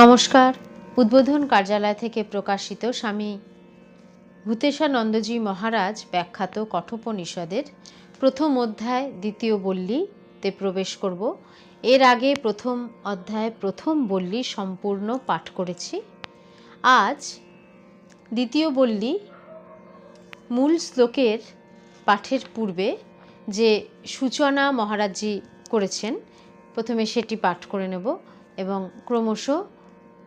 নমস্কার। উদ্বোধন কার্যালয় থেকে প্রকাশিত স্বামী ভূতেশানন্দজি মহারাজ ব্যাখ্যাত কঠোপনিষদের প্রথম অধ্যায় দ্বিতীয় বল্লীতে প্রবেশ করব। এর আগে প্রথম অধ্যায় প্রথম বল্লী সম্পূর্ণ পাঠ করেছি। আজ দ্বিতীয় বল্লী মূল শ্লোকের পাঠের পূর্বে যে সূচনা মহারাজজি করেছেন, প্রথমে সেটি পাঠ করে নেব এবং ক্রমশ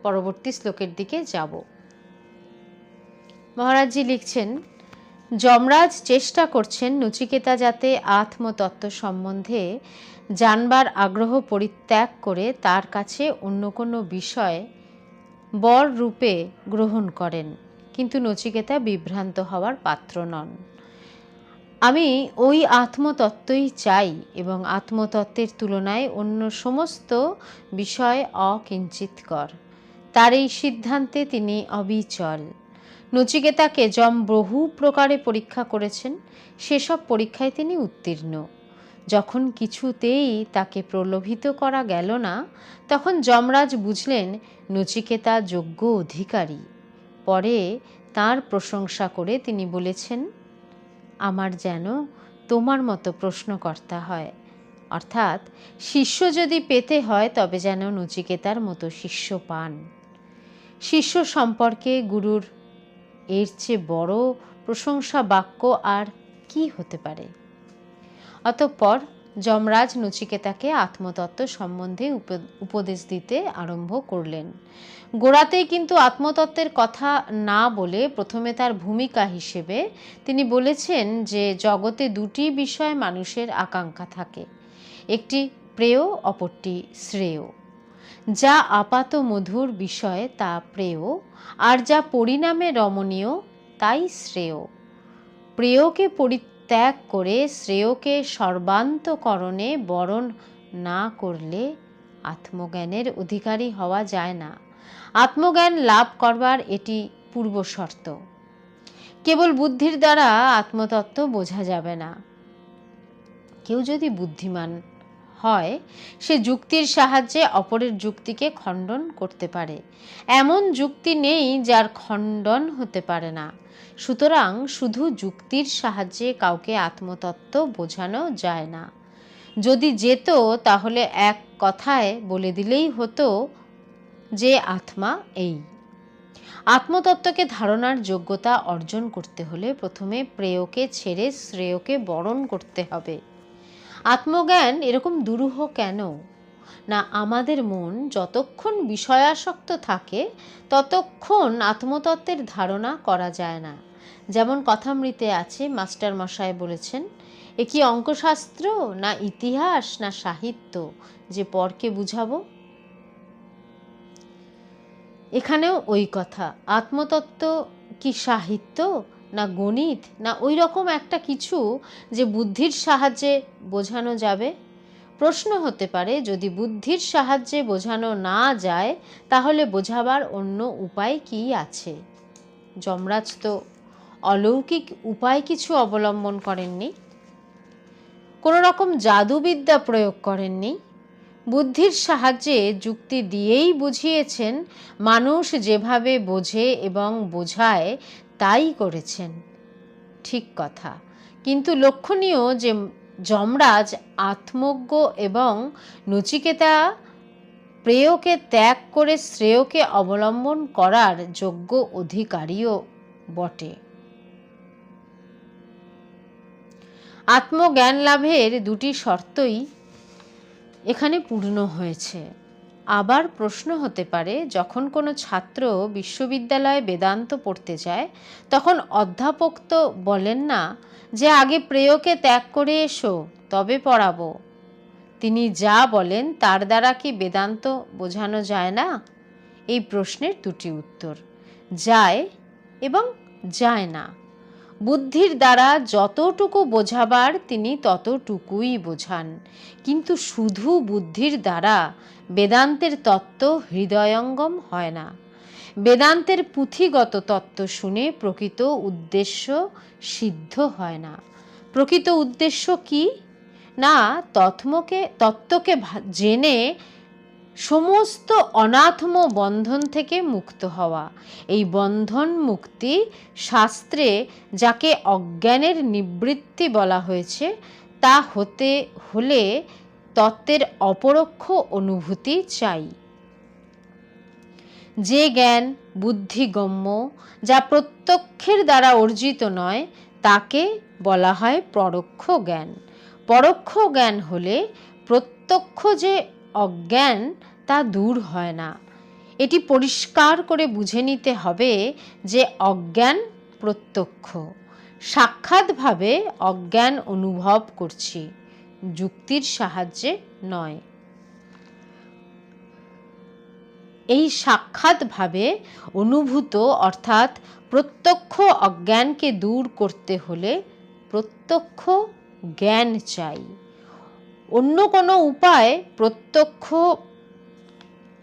পরবর্তী শ্লোকের দিকে যাব। মহারাজজি লিখছেন, যমরাজ চেষ্টা করছেন নচিকেতা যাতে আত্মতত্ত্ব সম্বন্ধে জানবার আগ্রহ পরিত্যাগ করে তার কাছে অন্য কোনো বিষয় বর রূপে গ্রহণ করেন। কিন্তু নচিকেতা বিভ্রান্ত হওয়ার পাত্র নন। আমি ওই আত্মতত্ত্বই চাই এবং আত্মতত্ত্বের তুলনায় অন্য সমস্ত বিষয় অকিঞ্চিতকর। তার এই সিদ্ধান্তে তিনি অবিচল। নচিকেতাকে যম বহু প্রকারে পরীক্ষা করেছেন, সেসব পরীক্ষায় তিনি উত্তীর্ণ। যখন কিছুতেই তাকে প্রলোভিত করা গেল না, তখন যমরাজ বুঝলেন নচিকেতা যোগ্য অধিকারী। পরে তার প্রশংসা করে তিনি বলেছেন, আমার যেন তোমার মতো প্রশ্নকর্তা হয়। অর্থাৎ, শিষ্য যদি পেতে হয়, তবে যেন নচিকেতার মতো শিষ্য পান। শিষ্য সম্পর্কে গুরুর এর চেয়ে বড় প্রশংসা বাক্য আর কি হতে পারে? অতঃপর যমরাজ নচিকেতাকে আত্মতত্ত্ব সম্বন্ধে উপদেশ দিতে আরম্ভ করলেন। গোড়াতেই কিন্তু আত্মতত্ত্বের কথা না বলে প্রথমে তার ভূমিকা হিসেবে তিনি বলেছেন যে, জগতে দুটি বিষয় মানুষের আকাঙ্ক্ষা থাকে, একটি প্রেয়, অপরটি শ্রেয়। যা আপাত মধুর বিষয় তা প্রেয়, আর যা পরিণামে রমণীয়, তাই শ্রেয়। প্রেয়কে পরিত্যাগ করে শ্রেয়কে সর্বান্তকরণে বরণ না করলে আত্মজ্ঞানের অধিকারী হওয়া যায় না। আত্মজ্ঞান লাভ করবার এটি পূর্ব শর্ত কেবল বুদ্ধির দ্বারা আত্মতত্ত্ব বোঝা যাবে না। কেউ যদি বুদ্ধিমান হয়, সে যুক্তির সাহায্যে অপরের যুক্তিকে খণ্ডন করতে পারে। এমন যুক্তি নেই যার খণ্ডন হতে পারে না। সুতরাং শুধু যুক্তির সাহায্যে কাউকে আত্মতত্ত্ব বোঝানো যায় না। যদি যেত, তাহলে এক কথায় বলে দিলেই হতো যে আত্মা এই। আত্মতত্ত্বকে ধারণার যোগ্যতা অর্জন করতে হলে প্রথমে প্রেয়কে ছেড়ে শ্রেয়কে বরণ করতে হবে। আত্মজ্ঞান এরকম দুরূহ কেন? না, আমাদের মন যতক্ষণ বিষয়াসক্ত থাকে, ততক্ষণ আত্মতত্ত্বের ধারণা করা যায় না। যেমন কথামৃতে আছে, মাস্টার মশাই বলেছেন, এ কি অঙ্কশাস্ত্র, না ইতিহাস, না সাহিত্য? যে পরকে বুঝাবো? এখানেও ওই কথা, আত্মতত্ত্ব কি সাহিত্য? না গণিত, না ওই রকম একটা কিছু যে বুদ্ধির সাহায্যে বোঝানো যাবে? প্রশ্ন হতে পারে, যদি বুদ্ধির সাহায্যে বোঝানো না যায়, তাহলে বোঝাবার অন্য উপায় কি আছে? যমরাজ তো অলৌকিক উপায় কিছু অবলম্বন করেননি। কোনো রকম জাদুবিদ্যা প্রয়োগ করেননি। বুদ্ধির সাহায্যে যুক্তি দিয়েই বুঝিয়েছেন, মানুষ যেভাবে বোঝে এবং বোঝায় তাই করেছেন। ঠিক কথা। কিন্তু লক্ষণীয় যে যমরাজ আত্মজ্ঞ এবং নচিকেতা প্রেয়কে ত্যাগ করে শ্রেয়কে অবলম্বন করার যোগ্য অধিকারীও বটে। আত্মজ্ঞান লাভের দুটি শর্তই এখানে পূর্ণ হয়েছে। আবার প্রশ্ন হতে পারে, যখন কোনো ছাত্র বিশ্ববিদ্যালয়ে বেদান্ত পড়তে যায়, তখন অধ্যাপক তো বলেন না যে আগে প্রেয়কে ত্যাগ করে এসো, তবে পড়াবো। তিনি যা বলেন তার দ্বারা কি বেদান্ত বোঝানো যায় না? এই প্রশ্নের দুটি উত্তর, যায় এবং যায় না। বুদ্ধির দ্বারা যতটুকু বোঝাবার তিনি ততটুকুই বোঝান। কিন্তু শুধু বুদ্ধির দ্বারা বেদান্তের তত্ত্ব হৃদয়ঙ্গম হয় না। বেদান্তের পুঁথিগত তত্ত্ব শুনে প্রকৃত উদ্দেশ্য সিদ্ধ হয় না। প্রকৃত উদ্দেশ্য কি? না তত্ত্বকে তত্ত্বকে জেনে সমস্ত অনাথম বন্ধন থেকে মুক্ত হওয়া। এই বন্ধন মুক্তি শাস্ত্রে যাকে অজ্ঞানের নিবৃত্তি বলা হয়েছে, তা হতে হলে তত্ত্বের অপরোক্ষ অনুভূতি চাই। যে জ্ঞান বুদ্ধিগম্য যা প্রত্যক্ষের দ্বারা অর্জিত নয়, তাকে বলা হয় পরোক্ষ জ্ঞান। পরোক্ষ জ্ঞান হলে প্রত্যক্ষ যে অজ্ঞান তা দূর হয় না। এটি পরিষ্কার করে বুঝে নিতে হবে যে অজ্ঞান প্রত্যক্ষ। সাক্ষাৎভাবে অজ্ঞান অনুভব করছি, যুক্তির সাহায্যে নয়। এই সাক্ষাৎভাবে অনুভূত অর্থাৎ প্রত্যক্ষ অজ্ঞানকে দূর করতে হলে প্রত্যক্ষ জ্ঞান চাই। অন্য কোনো উপায় প্রত্যক্ষ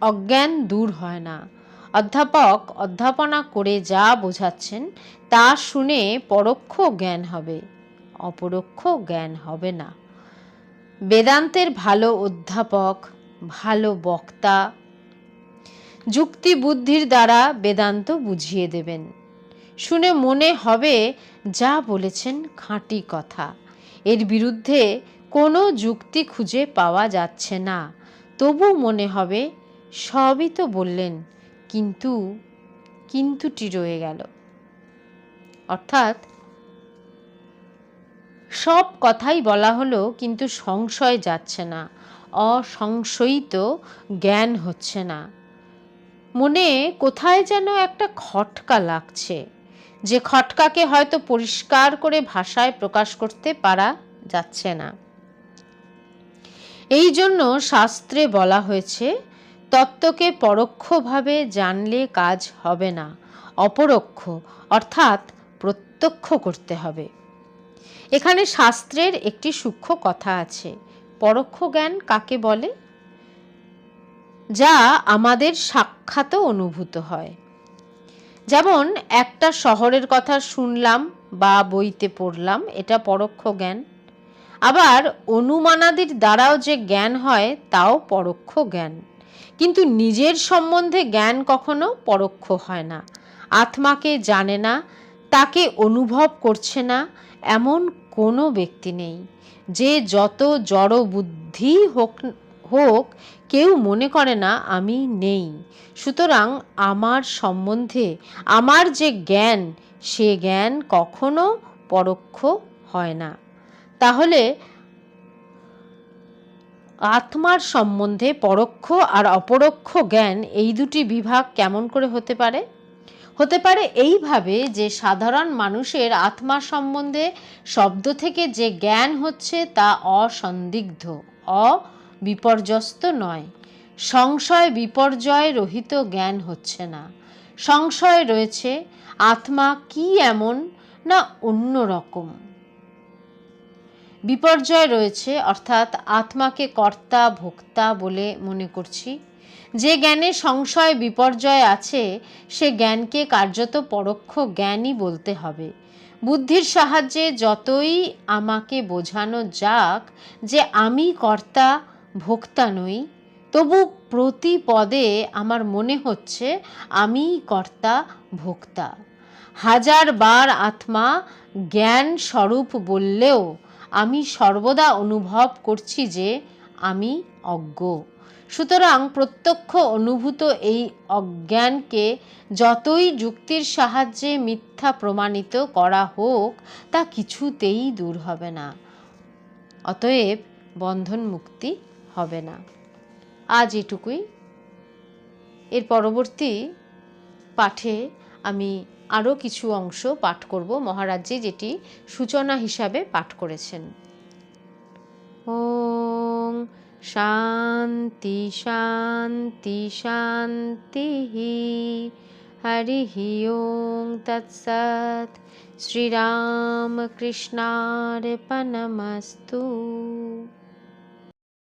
অজ্ঞান দূর হয় না। অধ্যাপক অধ্যাপনা করে যা বোঝাচ্ছেন, তা শুনে পরোক্ষ জ্ঞান হবে, অপরোক্ষ জ্ঞান হবে না। বেদান্তের ভালো অধ্যাপক, ভালো বক্তা যুক্তি বুদ্ধির দ্বারা বেদান্ত বুঝিয়ে দেবেন। শুনে মনে হবে যা বলেছেন খাঁটি কথা। এর বিরুদ্ধে কোনো যুক্তি খুঁজে পাওয়া যাচ্ছে না। তবু মনে হবে, সবই তো বললেন, কিন্তু, কিন্তুটি রয়ে গেল। অর্থাৎ, সব কথাই বলা হলো, কিন্তু সংশয় যাচ্ছে না, অসংশয়িত জ্ঞান হচ্ছে না। মনে কোথায় যেন একটা খটকা লাগছে, যে খটকাকে হয়তো পরিষ্কার করে ভাষায় প্রকাশ করতে পারা যাচ্ছে না। এই জন্য শাস্ত্রে বলা হয়েছে, তত্ত্বকে পরোক্ষভাবে জানলে কাজ হবে না, অপরোক্ষ, অর্থাৎ প্রত্যক্ষ করতে হবে। এখানে শাস্ত্রের একটি সূক্ষ্ম কথা আছে, পরোক্ষ জ্ঞান কাকে বলে? যা আমাদের সাক্ষাৎ অনুভূত হয়। যেমন, একটা শহরের কথা শুনলাম বা বইতে পড়লাম, এটা পরোক্ষ জ্ঞান। আবার অনুমানাদির দ্বারাও যে জ্ঞান হয়, তাও পরোক্ষ জ্ঞান। কিন্তু নিজের সম্বন্ধে জ্ঞান কখনো পরোক্ষ হয় না। আত্মাকে জানে না, তাকে অনুভব করছে না, এমন কোনো ব্যক্তি নেই। যে যত জড় বুদ্ধি হোক হোক, কেউ মনে করে না, আমি নেই। সুতরাং আমার সম্বন্ধে, আমার যে জ্ঞান, সে জ্ঞান কখনো পরোক্ষ হয় না। তাহলে আত্মার সম্বন্ধে পরোক্ষ আর অপরোক্ষ জ্ঞান এই দুটি বিভাগ কেমন করে হতে পারে? হতে পারে এইভাবে যে সাধারণ মানুষের আত্মা সম্বন্ধে শব্দ থেকে যে জ্ঞান হচ্ছে তা অসন্দিগ্ধ, অবিপর্যস্ত নয়। সংশয় বিপর্যয় রহিত জ্ঞান হচ্ছে না। সংশয় রয়েছে, আত্মা কি এমন না অন্য রকম। বিপর্যয় রয়েছে, অর্থাৎ আত্মাকে কর্তা, ভোক্তা বলে মনে করছি। যে জ্ঞানে সংশয়, বিপর্যয় আছে, সে জ্ঞানকে কার্যত পরোক্ষ জ্ঞানই বলতে হবে। বুদ্ধির সাহায্যে যতই আমাকে বোঝানো যাক যে আমি কর্তা, ভোক্তা নই, তবু প্রতি পদে আমার মনে হচ্ছে আমি কর্তা, ভোক্তা। হাজার বার আত্মা জ্ঞান স্বরূপ বললেও আমি সর্বদা অনুভব করছি যে আমি অজ্ঞ। সুতরাং প্রত্যক্ষ অনুভূত এই অজ্ঞানকে যতই যুক্তির সাহায্যে মিথ্যা প্রমাণিত করা হোক, তা কিছুতেই দূর হবে না। অতএব বন্ধন মুক্তি হবে না। আজ এটুকুই। এর পরবর্তী পাঠে আমি আরও কিছু অংশ পাঠ করব মহারাজজি যেটি সূচনা হিসাবে পাঠ করেছেন। ওং শান্তি শান্তি শান্তি হরি ওং তৎসৎ। শ্রীরামকৃষ্ণার্পণমস্তু।